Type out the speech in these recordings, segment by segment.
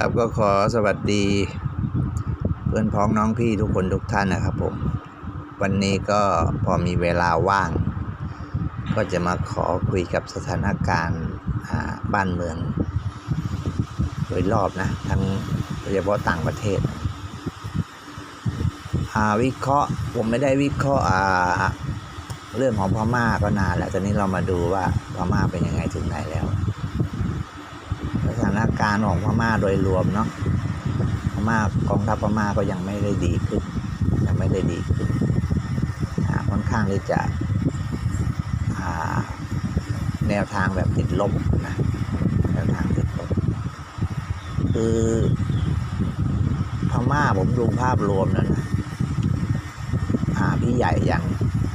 ครับก็ขอสวัสดี เพื่อนพ้องน้องพี่ทุกคนทุกท่านนะครับผม วันนี้ก็พอมีเวลาว่าง ก็จะมาขอคุยกับสถานการณ์บ้านเมือง โดยรอบนะ ทั้งโดยเฉพาะต่างประเทศวิเคราะห์ผมไม่ได้วิเคราะห์เรื่องของพม่าก็นานแล้วตอนนี้เรามาดูว่าพม่าเป็นยังไงถึงไหนแล้ว การของพม่าโดยรวมเนาะพม่ากองทัพพม่าก็ยังไม่ได้ดีขึ้น ยังไม่ได้ดีขึ้นค่อนข้างที่จะแนวทางแบบติดลบนะแนวทางติดลบคือพม่าผมดูภาพรวมแล้วนะอ่าพี่ใหญ่อย่าง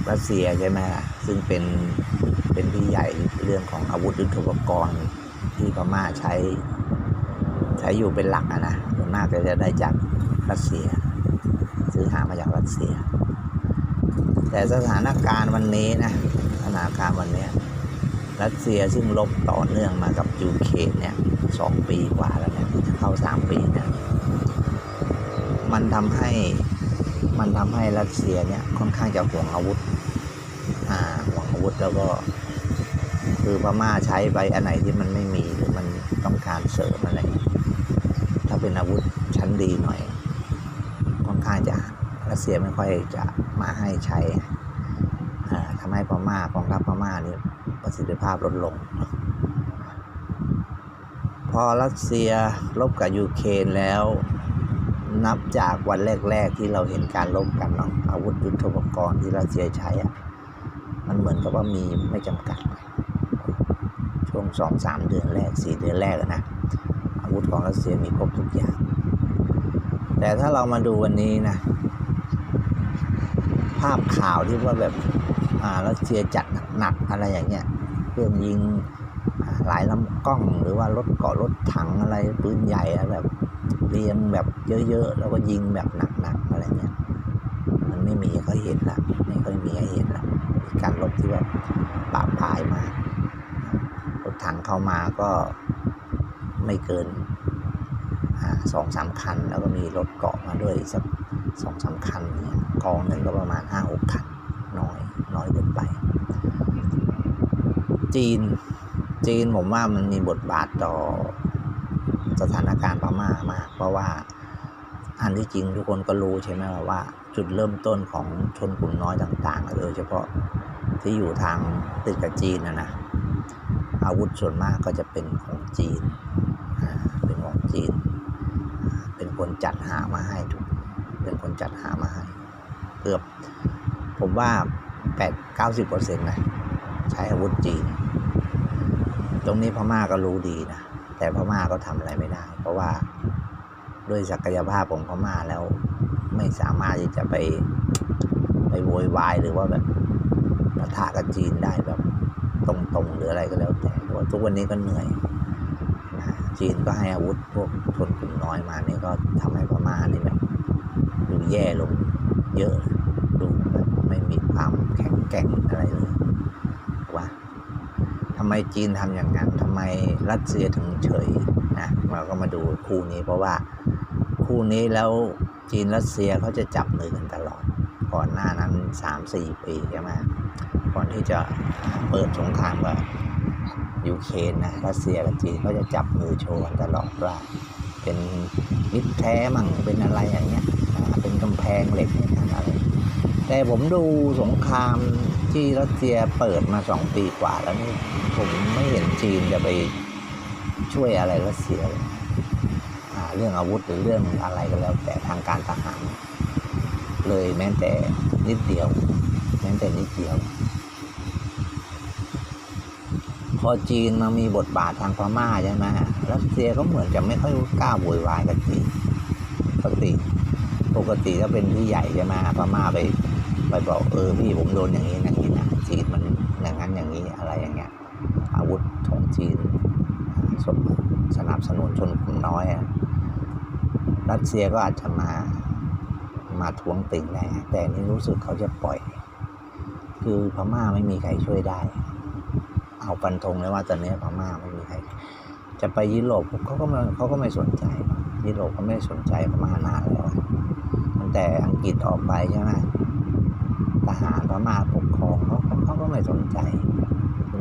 รัสเซียใช่ไหมซึ่งเป็นเป็นพี่ใหญ่เรื่องของอาวุธยุทโธปกรณ์ที่พม่าใช้ ใช้อยู่เป็นหลักอะนะส่วนมากจะจะได้จากรัสเซีย ซื้อหามาจากรัสเซีย แต่สถานการณ์วันนี้นะสถานการณ์วันนี้รัสเซียซึ่งลบต่อเนื่องมากับยูเครนเนี่ยสองปีกว่าแล้วเนี่ยจะเข้าสามปีเนี่ยมันทำให้มันทำให้รัสเซียเนี่ยค่อนข้างจะห่วงอาวุธอ่าห่วงอาวุธแล้วก็คือพม่าใช้ไปอันไหนที่มันไม่มีหรือมันต้องการเสริมอะไร เป็นอาวุธชั้นดีหน่อย ค่อนข้างจะรัสเซียไม่ค่อยจะมาให้ใช้ทำให้พม่ากองทัพพม่านี่ประสิทธิภาพลดลง พอรัสเซียลบกับยูเครนแล้ว นับจากวันแรก ๆ ที่เราเห็นการลบกันเนาะอาวุธยุทโธปกรณ์ที่รัสเซียใช้อะมันเหมือนกับว่ามีไม่จำกัด ช่วงสองสามเดือนแรกสี่เดือนแรกนะ อาวุธของรัสเซียมีครบทุกอย่าง แต่ถ้าเรามาดูวันนี้นะ ภาพข่าวที่ว่าแบบรัสเซียจัดหนักๆอะไรอย่างเงี้ยเครื่องยิงหลายลำกล้องหรือว่ารถเกาะรถถังอะไรปืนใหญ่อะแบบเรียงแบบเยอะๆ แล้วก็ยิงแบบหนักๆอะไรเงี้ยมันไม่มีให้เขาเห็นละไม่ค่อยมีให้เห็นละมีการลบที่แบบปราบปายมารถถังเข้ามาก็ ไม่เกินสองสามคัน แล้วก็มีรถเกาะมาด้วยสักสองสามคันเนี่ยกองหนึ่งก็ประมาณห้าหกคันน้อยน้อยเกินไป จีนจีนผมว่ามันมีบทบาทต่อสถานการณ์พม่ามาก เพราะว่าอันที่จริงทุกคนก็รู้ใช่ไหมว่า จุดเริ่มต้นของชนกลุ่มน้อยต่างๆโดยเฉพาะที่อยู่ทางติดกับจีนนะนะอาวุธส่วนมากก็จะเป็นของจีนอ่าเป็นของจีนอ่าเป็น คนจัดหามาให้ทุกเป็นคนจัดหามาให้เกือบผมว่าแปดเก้าสิบเปอร์เซ็นต์นะใช้อาวุธจีน ตรงนี้พม่าก็รู้ดีนะ แต่พม่าก็ทำอะไรไม่ได้ เพราะว่าด้วยศักยภาพของพม่าแล้วไม่สามารถที่จะไปไปโวยวายหรือว่าแบบปะทะกับจีนได้แบบตรงๆหรืออะไรก็แล้วแต่ทุกวันนี้ก็เหนื่อย จีนก็ให้อาวุธพวกชนกลุ่มน้อยมานี่ก็ทำให้พม่านี่แบบดูแย่ลงเยอะดูแบบไม่มีความแข็งแกร่งอะไรเลยว่าทำไมจีนทำอย่างนั้นทำไมรัสเซียถึงเฉยนะเราก็มาดูคู่นี้เพราะว่าคู่นี้แล้วจีนรัสเซียเขาจะจับมือกันตลอด ก่อนหน้านั้นสามสี่ปีใช่ไหมก่อนที่จะเปิดสงครามกับ ยูเครนนะรัสเซียกับจีนก็จะจับมือโชว์กันตลอดว่าเป็นมิตรแท้มั่งเป็นอะไรอย่างเงี้ยเป็นกำแพงเหล็กอะไรแต่ผมดูสงครามที่รัสเซียเปิดมาสองปีกว่าแล้วนี่ผมไม่เห็นจีนจะไปช่วยอะไรรัสเซียเลยเรื่องอาวุธหรือเรื่องอะไรก็แล้ว แต่ทางการทหาร เลยแม้แต่นิดเดียว แม้แต่นิดเดียว พอจีนมามีบทบาททางพม่าใช่ไหมรัสเซียก็เหมือนจะไม่ค่อยกล้าโวยวายกับจีนปกติปกติถ้าเป็นพี่ใหญ่ใช่ไหมพม่าไปไปบอกเออพี่ผมโดนอย่างนี้อย่างนี้นะจีนมันอย่างนั้นอย่างนี้อะไรอย่างเงี้ย อาวุธของจีนสสนับสนุนชนกลุ่มน้อยอะรัสเซียก็อาจจะมามาทวงติงแหละแต่นี่รู้สึกเขาจะปล่อย คือพม่าไม่มีใครช่วยได้ เอาฟันธงเลยว่าตอนนี้พม่าไม่มีใครจะไปยุโรปเขาก็ไม่เขาก็ไม่สนใจยุโรปเขาไม่สนใจพม่านานแล้วตั้งแต่อังกฤษออกไปใช่ไหมทหารพม่าปกครองเขาเขาก็ไม่สนใจ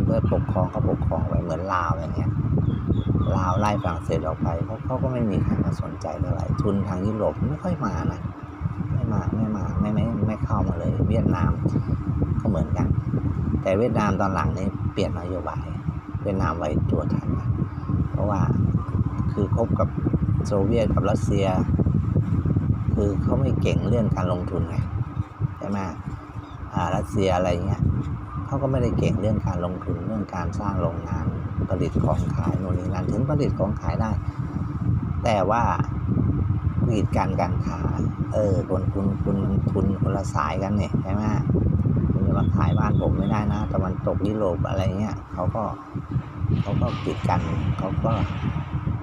เพื่อปกครองก็ปกครองไปเหมือนลาวอย่างเงี้ยลาวไล่ฝรั่งเศสออกไปเขาเขาก็ไม่มีใครมาสนใจเท่าไหร่ทุนทางยุโรปไม่ค่อยมานะไม่มาไม่มาไม่ไม่ไม่เข้ามาเลย เวียดนามก็เหมือนกัน แต่เวียดนามตอนหลังนี่เปลี่ยนนโยบาย เวียดนามไว้ตัวทันเพราะว่าคือคบกับโซเวียตกับรัสเซีย คือเขาไม่เก่งเรื่องการลงทุนไงใช่ไหมรัสเซียอะไรเงี้ยเขาก็ไม่ได้เก่งเรื่องการลงทุนเรื่องการสร้างโรงงานผลิตของขายโน่นนี่นั่นถึงผลิตของขายได้ แต่ว่ากีดกันการค้าเออคนคุณคุณมันทุนคนละสายกันเนี่ยใช่ไหม จะมาขายบ้านผมไม่ได้นะตะวันตกยุโรปอะไรเงี้ยเขาก็เขาก็กีดกันเขาก็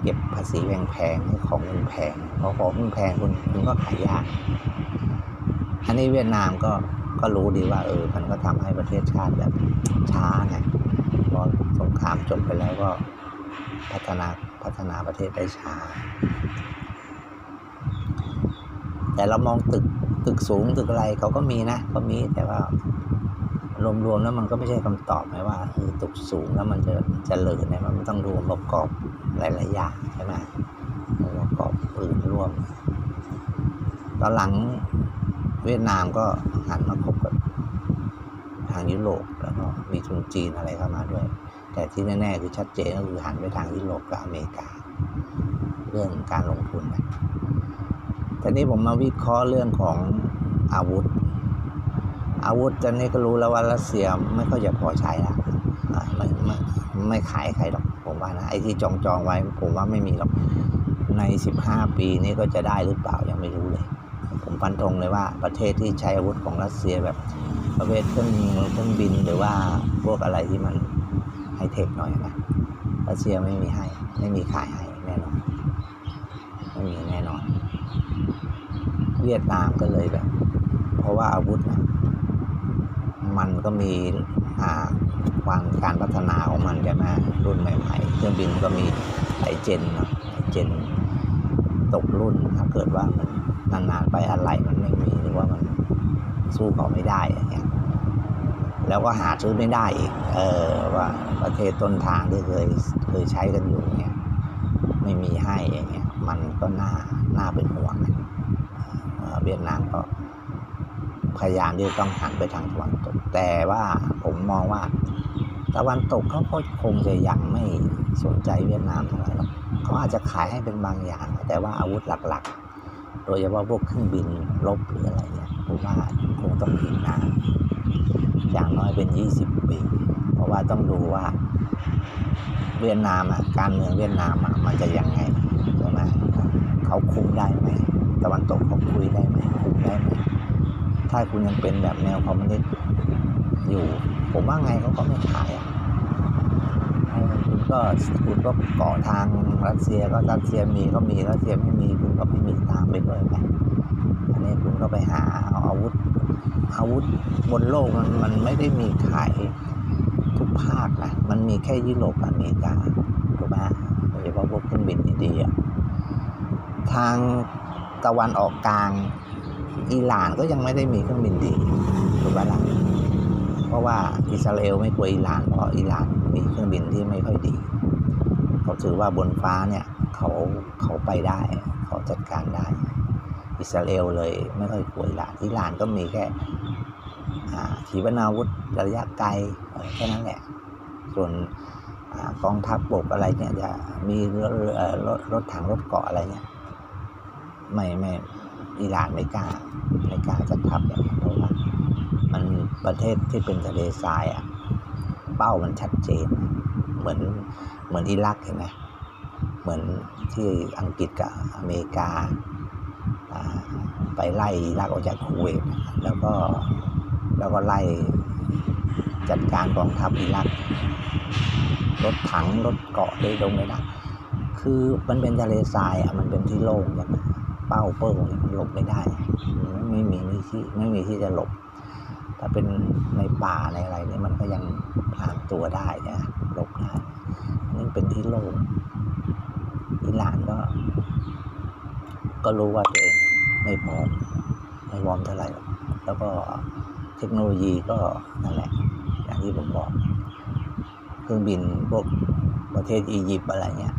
เก็บภาษีแพงๆให้ของมันแพงพอของมันแพงคุณคุณก็ขายยากอันนี้เวียดนามก็ก็รู้ดีว่า เออ มันก็ทำให้ประเทศชาติแบบช้าไงพอสงครามจบไปแล้วก็พัฒนาพัฒนาประเทศได้ช้า แต่เรามองตึกตึกสูงตึกอะไรเขาก็มีนะ ก็มีแต่ว่า รวมๆแล้วมันก็ไม่ใช่คำตอบไหมว่าเออตกสูงแล้วมันจะจะเจริญเนี่ยมันต้องดูองค์ประกอบหลายๆอย่างใช่ไหมองค์ประกอบอื่นร่วม ตอนหลังเวียดนามก็หันมาคบกับทางยุโรปแล้วก็มีทุนจีนอะไรเข้ามาด้วย แต่ที่แน่ๆคือชัดเจนก็คือหันไปทางยุโรปกับอเมริกา เรื่องการลงทุนนะทีนี้ผมมาวิเคราะห์เรื่องของอาวุธ อาวุธตอนนี้ก็รู้แล้วว่ารัสเซียไม่ค่อยจะพอใช้ละไม่ไม่ไม่ขายใครหรอกผมว่านะไอ้ที่จองจองไว้ผมว่าไม่มีหรอกใน 15 ปีนี้ก็จะได้หรือเปล่ายังไม่รู้เลย ผมฟันธงเลยว่าประเทศที่ใช้อาวุธของรัสเซียแบบประเภทเครื่องเครื่องบินหรือว่าพวกอะไรที่มันไฮเทคหน่อยนะรัสเซียไม่มีให้ไม่มีขายให้แน่นอนไม่มีแน่นอน เวียดนามก็เลยแบบ เพราะว่าอาวุธนะ มันก็มีความการพัฒนาของมันใช่ไหมรุ่นใหม่ ๆ เครื่องบินก็มีหลายเจนนะหลายเจนตกรุ่นถ้าเกิดว่ามันนานๆไปอะไรมันไม่มีหรือว่ามันสู้เขาไม่ได้อย่างเงี้ยแล้วก็หาซื้อไม่ได้อีกเออว่าประเทศต้นทางที่เคยเคยใช้กันอยู่เนี่ยไม่มีให้อย่างเงี้ยมันก็น่าน่าเป็นห่วงเอ่อเวียดนามก็พยายามที่จะต้องหันไปทางตะวัน แต่ว่าผมมองว่า ตะวันตกเขาก็คงจะยังไม่สนใจเวียดนามเท่าไหร่หรอกเขาอาจจะขายให้เป็นบางอย่าง แต่ว่าอาวุธหลักๆ โดยเฉพาะพวกเครื่องบินรบหรืออะไรเนี่ยผมว่าคงต้องอีกนานอย่างน้อยเป็น 20 ปี เพราะว่าต้องดูว่า เวียดนามอะการเมืองเวียดนามอะมันจะยังไงใช่ไหมเขาคุมได้ไหมตะวันตกเขาคุยได้ไหมคุมได้ไหมถ้าคุณยังเป็นแบบแนวคอมมิวนิสต์ อยู่ ผมว่าไงเขาก็ไม่ขายอะคุณก็คุณก็เกาะทางรัสเซียก็รัสเซียมีก็มีรัสเซียไม่มีคุณก็ไม่มีตามไปด้วยไปอันนี้คุณก็ไปหาเอาอาวุธ อาวุธบนโลกมันมันไม่ได้มีขายทุกภาคนะมันมีแค่ยุโรปอเมริกาถูกไหมโดยเฉพาะพวกเครื่องบินดีๆอะทางตะวันออกกลางอิหร่านก็ยังไม่ได้มีเครื่องบินดีถูกปะล่ะ ราะว่าอิสราเอลไม่กลัวอิหร่านเพราะอิหร่านมีเครื่องบินที่ไม่ค่อยดี เขาถือว่าบนฟ้าเนี่ยเขาเขาไปได้เขาจัดการได้ อิสราเอลเลยไม่ค่อยกลัวอิหร่านอิหร่านก็มีแค่ขีปนาวุธระยะไกลแค่นั้นแหละ ส่วนกองทัพบกอะไรเนี่ยจะมีรถเอ่อรถถังรถเกาะอะไรเนี่ยไม่ไม่อิหร่านไม่กล้าไม่กล้าจะทับอย่างนั้นเพราะว่า ประเทศที่เป็นทะเลทรายอะเป้ามันชัดเจน เหมือนเหมือนอิรักเห็นไหมเหมือนที่อังกฤษกับอเมริกาไปไล่อิรักออกจากคูเวตแล้วก็แล้วก็ไล่จัดการกองทัพอิรักรถถังรถเกาะเลยลงเลยนะคือมันเป็นทะเลทรายอะมันเป็นที่โล่งใช่ไหมเป้าเปิ้ลเนี่ยมันหลบไม่ได้ ไม่มีที่ไม่มีที่จะหลบ ถ้าเป็นในป่าในอะไรเนี่ยมันก็ยังพลางตัวได้นะหลบได้นนี่เป็นที่โล่งอิหร่านก็ ก็รู้ว่าตัวเองไม่พร้อมไม่พร้อมเท่าไหร่แล้วก็เทคโนโลยีก็นั่นแหละ อย่างที่ผมบอกเครื่องบินพวกประเทศอียิปต์อะไรเงี้ย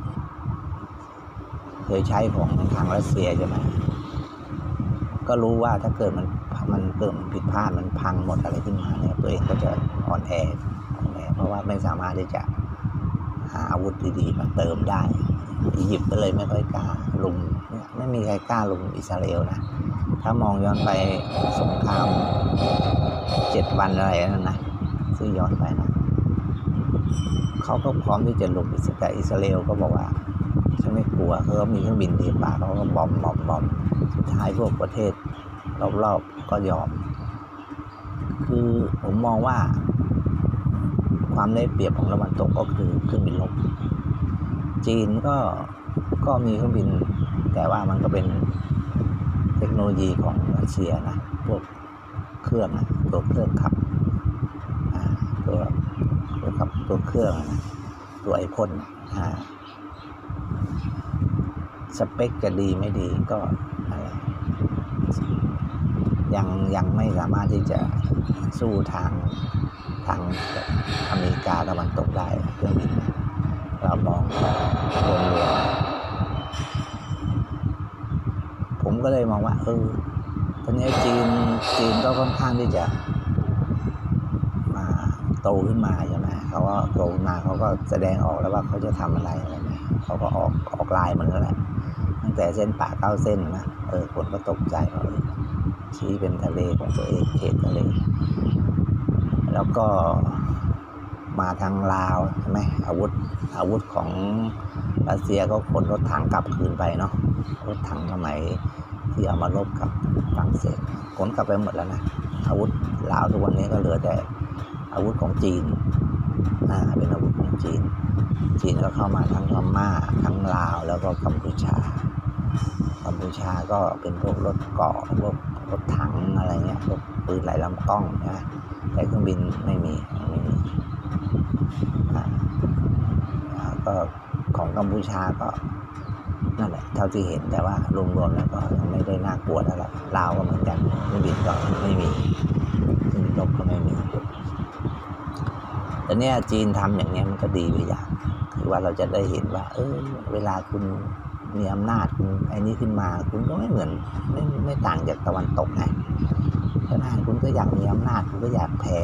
เคยใช้ของทางรัสเซียใช่ไหมก็รู้ว่าถ้าเกิดมัน มันเกิดผิดพลาดมันพังหมดอะไรขึ้นมาเนี่ยตัวเองก็จะอ่อนแออ่อนแอเพราะว่าไม่สามารถที่จะหาอาวุธดีๆมาเติมได้อียิปต์ก็เลยไม่ค่อยกล้าลุมไม่มีใครกล้าลุมอิสราเอลนะถ้ามองย้อนไปสงครามเจ็ดวันอะไรนั่นนะซึ่งย้อนไปนะเขาก็พร้อมที่จะลุมอิสแต่อิสราเอลก็บอกว่าฉันไม่กลัวเขามีเครื่องบินดีป่าเขาก็บอมบอมบอมสุดท้ายพวกประเทศ รอบๆก็ยอม คือผมมองว่า ความได้เปรียบของตะวันตกก็คือเครื่องบินรบจีนก็ก็มีเครื่องบิน แต่ว่ามันก็เป็นเทคโนโลยีของรัสเซียนะพวกเครื่องนะตัวเครื่องขับตัวตัวขับตัวเครื่องนะตัวไอพ่นสเปคจะดีไม่ดีก็ ยังยังไม่สามารถที่จะสู้ทางทางอเมริกาตะวันตกได้เครื่องบินเรามองรวมๆผมก็เลยมองว่าเออตอนนี้จีนจีนก็ค่อนข้างที่จะมาโตขึ้นมาใช่ไหมเขาก็โตมาเขาก็แสดงออกแล้วว่าเขาจะทำอะไรอะไรไหมเขาก็ออกออกลายเหมือนกันแหละตั้งแต่เส้นป่าเก้าเส้นนะ เออคนก็ตกใจว่าเออชี้เป็นทะเลของตัวเองเขตทะเล แล้วก็มาทางลาวใช่ไหมอาวุธอาวุธของรัสเซียก็ขนรถถังกลับคืนไปเนาะรถถังสมัยที่เอามารบกับฝรั่งเศสขนกลับไปหมดแล้วนะอาวุธลาวทุกวันนี้ก็เหลือแต่อาวุธของจีนอ่าเป็นอาวุธของจีน จีนก็เข้ามาทั้งพม่าทั้งลาวแล้วก็กัมพูชา กัมพูชาก็เป็นพวกรถเกาะพวกรถถังอะไรเงี้ยพวกปืนไหลลำกล้องนะแต่เครื่องบินไม่มีไม่มีก็ของกัมพูชาก็นั่นแหละเท่าที่เห็นแต่ว่ารวมๆแล้วก็ยังไม่ได้น่ากลัวเท่าไหร่ลาวก็เหมือนกันเครื่องบินก็ไม่มีเครื่งบินรบก็ไม่มีแต่เนี้ยจีนทำอย่างเงี้ยมันก็ดีไปอย่างคือว่าเราจะได้เห็นว่า เออเวลาคุณ มีอำนาจคุณไอ้นี้ขึ้นมา คุณก็ไม่เหมือนไม่ไม่ต่างจากตะวันตกไงขณะคุณก็อยากมีอำนาจคุณก็อยากแผ่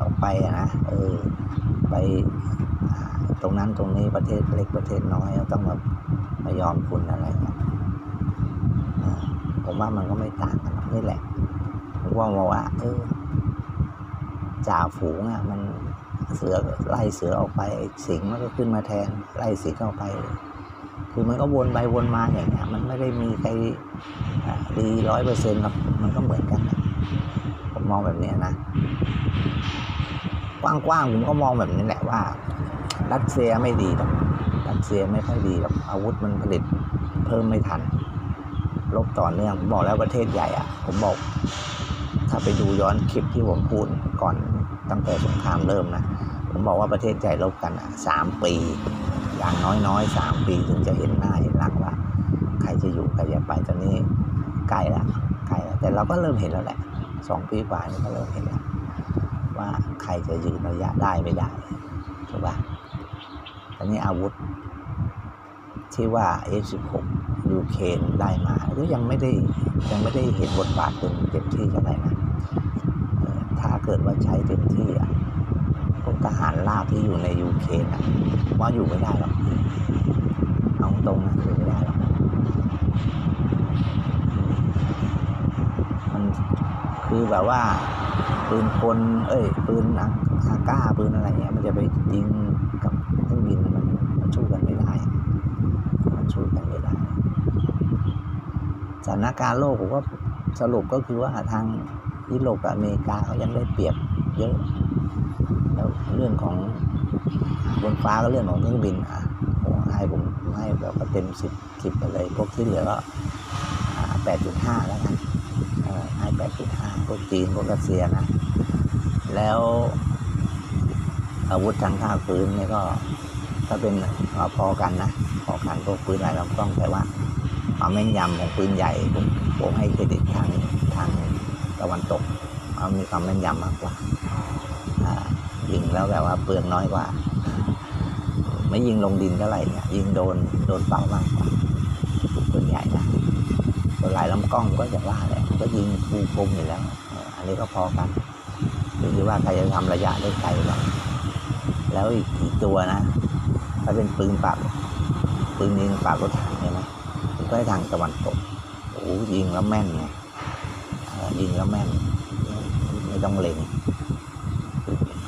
ออกไปนะเออไปตรงนั้นตรงนี้ประเทศเล็กประเทศน้อยต้องมามายอมคุณอะไรเงี้ยผมว่ามันก็ไม่ต่างกันนี่แหละผมว่ามาว่าเออจ่าฝูงอะมันเสือไล่เสือออกไปสิงมันก็ขึ้นมาแทนไล่สิงออกไป คือมันก็วนไปวนมาอย่างเงี้ยมันไม่ได้มีใครดีร้อยเปอร์เซ็นต์หรอกมันก็เหมือนกันนะผมมองแบบนี้นะกว้างๆผมก็มองแบบนี้แหละว่ารัสเซียไม่ดีหรอกรัสเซียไม่ค่อยดีหรอกอาวุธมันผลิตเพิ่มไม่ทันลบต่อเนื่องผมบอกแล้วประเทศใหญ่อะผมบอก ถ้าไปดูย้อนคลิปที่ผมพูดก่อนตั้งแต่สงครามเริ่มนะผมบอกว่าประเทศใหญ่ลบกันอะสามปี อย่างน้อยๆสามปีถึงจะเห็นหน้าเห็นหลังว่า ใครจะอยู่ใครจะไปตอนนี้ใกล้ละใกล้ละแต่เราก็เริ่มเห็นแล้วแหละสองปีกว่านี้ก็เริ่มเห็นแล้วว่าใครจะยืนระยะได้ไม่ได้ถูกปะตอนนี้อาวุธ ที่ว่า F16 ยูเครนได้มาก็ยังไม่ได้ยังไม่ได้เห็นบทบาทเต็มเต็มที่เท่าไหร่นะถ้าเกิดว่าใช้เต็มที่อะ ทหารราบที่อยู่ในยูเครนอะว่าอยู่ไม่ได้หรอกเอาตรงนะอยู่ไม่ได้หรอกมันคือแบบว่าปืนพลเอ้ยปืนอาอาก้าปืนอะไรเงี้ยมันจะไปยิงกับเครื่องบินมันมันสู้กันไม่ได้ มันสู้กันไม่ได้สถานการณ์โลกผมว่าสรุปก็คือว่าทางยุโรปกับอเมริกาเขายังได้เปรียบเยอะ เรื่องของบนฟ้าก็เรื่องของเครื่องบินอะผมให้ผมให้แบบเต็มสิบสิบไปเลยพวกที่เหลือก็แปดจุดห้าแล้วกันเออให้แปดจุดห้าพวกจีนพวกรัสเซียนะ แล้วอาวุธทางภาคพื้นเนี่ยก็ถ้าเป็นพอกันนะพอกันพวกปืนหลายลำกล้องแต่ว่าความแม่นยำของปืนใหญ่ผมผมให้เครดิตทางทางตะวันตกเขามีความแม่นยำมากกว่าอ่า ยิงแล้วแบบว่าเปลืองน้อยกว่า ไม่ยิงลงดินเท่าไหร่เนี่ยยิงโดนโดนเป้ามากกว่าปืนใหญ่นะส่วนหลายลำกล้องก็อย่างว่าแหละก็ยิงคูคมอยู่แล้ว อันนี้ก็พอกันอยู่ที่ว่าใครจะทำระยะได้ไกลกว่าแล้วอีกอีกตัวนะถ้าเป็นปืนปาบปืนยิงปาบรถถังใช่ไหมก็ให้ทางตะวันตกโอ้ยิงแล้วแม่นไงยิงแล้วแม่น ไม่ต้องเล็ง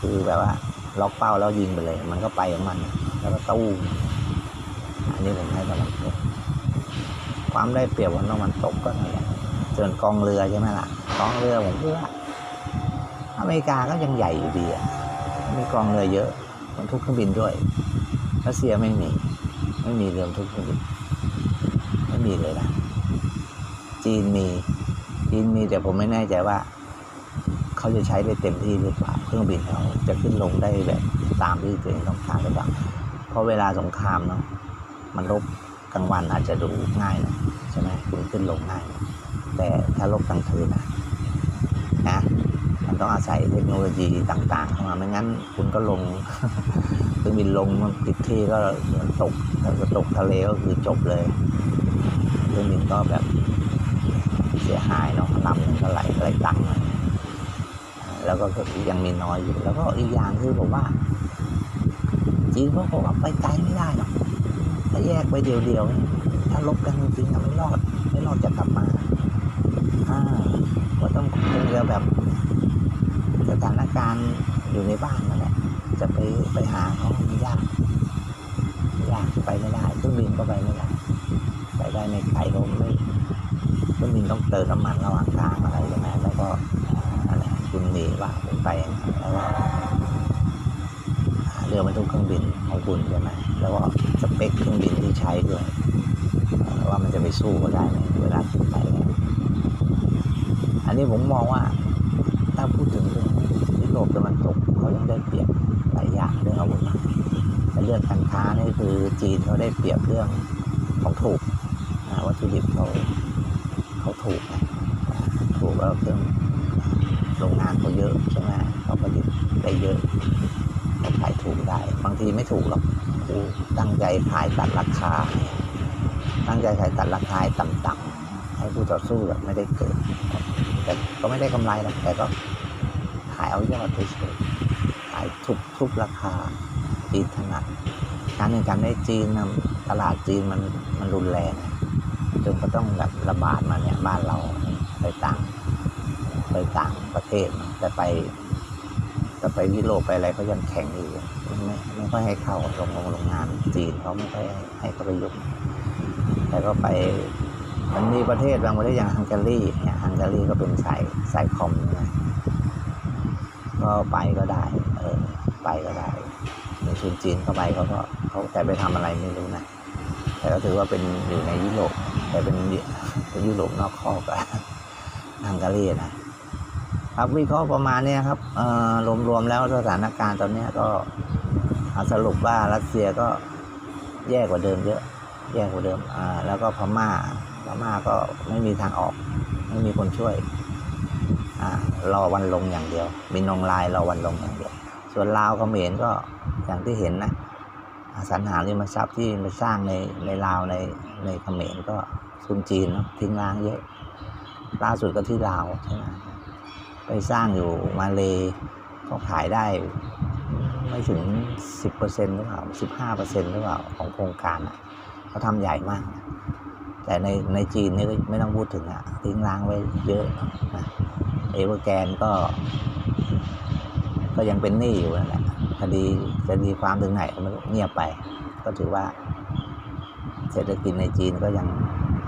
คือแบบว่าล็อกเป้าแล้วยิงไปเลย มันก็ไปของมัน แล้วก็ตู้อันนี้ผมให้ตะวันตกความได้เปรียบของตะวันตกก็นั่นแหละส่วนกองเรือใช่ไหมล่ะกองเรือผมคิดว่าอเมริกาก็ยังใหญ่อยู่ดีอะมีกองเรือเยอะมันทุกเครื่องบินด้วยรัสเซียไม่มี ไม่มีเรือทุกเครื่องบินไม่มีเลยนะจีนมีจีนมีแต่ผมไม่แน่ใจว่า เขาจะใช้ได้เต็มที่หรือเปล่าเครื่องบินเขาจะขึ้นลงได้แบบตามที่ตัวเองต้องการหรือเปล่าเพราะเวลาสงครามเนาะมันรบกลางวันอาจจะดูง่ายนะใช่ไหมคุณขึ้นลงง่ายนะแต่ถ้ารบกลางคืนนะนะมันต้องอาศัยเทคโนโลยีต่างๆเข้ามาไม่งั้นคุณก็ลงเครื่องบินลงผิดที่ก็ตกถ้าตกทะเลก็คือจบเลยเครื่องบินก็แบบเสียหายเนาะลำหนึงก็ไหลไหลตังค์หน่อย แล้วก็ยังมีน้อยอยู่ แล้วก็อีกอย่างคือผมว่าจีนก็คงเอาไปไกลไม่ได้หรอกถ้าแยกไปเดียวๆถ้าลบกันจริงๆไม่รอดไม่รอดจะกลับมาอ่าก็ต้องคงจะแบบสถานการณ์อยู่ในบ้านนั่นแหละจะไปไปหาเขามันยากยากไปไม่ได้เครื่องบินก็ไปไม่ได้ไปได้ในไกลก็ไม่เครื่องบินต้องเติมน้ำมันระหว่างทางอะไรใช่ไหมแล้วก็ คุณมีว่าผมไปแล้วเรือบรรทุกเครื่องบินของคุณใช่ไหมแล้วก็สเปคเครื่องบินที่ใช้ด้วยว่ามันจะไปสู้ก็ได้ไหมเวลาขึ้นไปอันนี้ผมมองว่าถ้าพูดถึงเรื่องยุโรปตะวันตกเขายังได้เปรียบหลายอย่างเรื่องอาวุธแต่เรื่องการค้านี่คือจีนเขาได้เปรียบเรื่องของถูกวัตถุดิบเขาเขาถูกนะถูกแล้วเครื่อง โรงงานเขาเยอะใช่ไหมเขาผลิตได้เยอะเขาขายถูกได้ บางทีไม่ถูกหรอกโอ้ตั้งใจขายตัดราคา ตั้งใจขายตัดราคาต่ำๆให้ผู้ต่อสู้แบบไม่ได้เกิด แต่ก็ไม่ได้กำไรหรอกแต่ก็ขายเอายอดเฉยๆขายทุบทุบราคาจีนถนัดการแข่งขันในจีนตลาดจีนมันมันรุนแรงจนก็ต้องแบบระบาดมาเนี่ยบ้านเราไปต่าง ไปต่างประเทศเนอะแต่ไปแต่ไปยุโรปไปอะไรก็ยังแข็งอยู่ไม่ไม่ค่อยให้เข้าโรงงานโรงงานจีนเขาไม่ค่อยให้เข้าไปยุ่งแต่ก็ไปมันมีประเทศบางประเทศอย่างฮังการีเนี่ยฮังการีก็เป็นสายสายคอมนะก็ไปก็ได้ เออไปก็ได้ในชุนจีนเข้าไปเขาก็เขาแต่ไปทำอะไรไม่รู้นะแต่ก็ถือว่าเป็นอยู่ในยุโรปแต่เป็นเป็นยุโรปนอกคอกอะฮังการีนะ ครับวิเคราะห์ประมาณเนี้ยครับรวมๆแล้วสถานการณ์ตอนนี้ก็สรุปว่ารัสเซียก็แย่กว่าเดิมเยอะ แย่กว่าเดิมแล้วก็พม่าพม่าก็ไม่มีทางออก ไม่มีคนช่วยรอวันลงอย่างเดียว มีนองลายรอวันลงอย่างเดียว ส่วนลาวเขมรก็อย่างที่เห็นนะสังหาริมทรัพย์ที่มาสร้างในในลาวในในเขมรก็ทุนจีนเนาะทิ้งร้างเยอะ ล่าสุดก็ที่ลาวใช่ไหม ไปสร้างอยู่มาเลยก็ขายได้ไม่ถึงสิบเปอร์เซ็นหรือเปล่าสิบห้าเปอร์เซ็นหรือเปล่าของโครงการอะเขาทำใหญ่มาก แต่ในในจีนนี่ก็ไม่ต้องพูดถึงอะทิ้งร้างไว้เยอะนะเอเวอร์แกนก็ ก็ยังเป็นหนี้อยู่นั่นแหละคดีคดีความถึงไหนม่รู้เงียบไป ก็ถือว่า เศรษฐกิจในจีนก็ยัง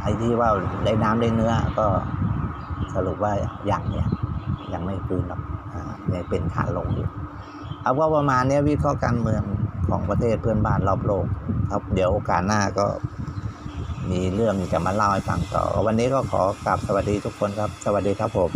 ไอ้ที่ว่าได้น้ำได้เนื้อก็สรุปว่ายังเนี่ย ยังไม่ฟื้นหรอกยังเป็นขาลงอยู่เอาว่าประมาณนี้วิเคราะห์การเมืองของประเทศเพื่อนบ้านรอบโลก ครับเดี๋ยวโอกาสหน้าก็มีเรื่องจะมาเล่าให้ฟังต่อ วันนี้ก็ขอกราบสวัสดีทุกคนครับ สวัสดีครับผม